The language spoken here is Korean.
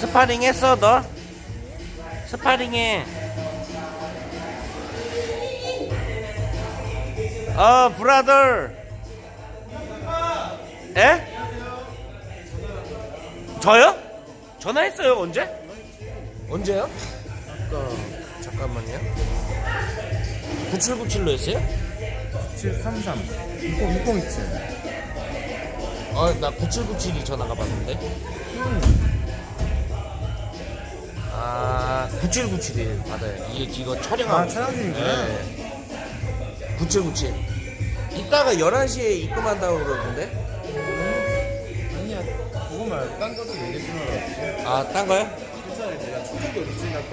스파링 했어 너? 스파링 해. 어 브라더. 에? 저요? 전화했어요 언제? 언제요? 아까. 잠깐만요. 9797로 했어요? 733 60, 6027 어나 9797이 전화가 받는데. 아 9797이 받아요. 이게 이거 촬영하고. 아 촬영 중이구나 네. 9797 이따가 11시에 입금한다고 그러던데? 아니야. 그거 말고 딴 것도 얘기해 거아딴 거요? 회사에 내가 어디 있을까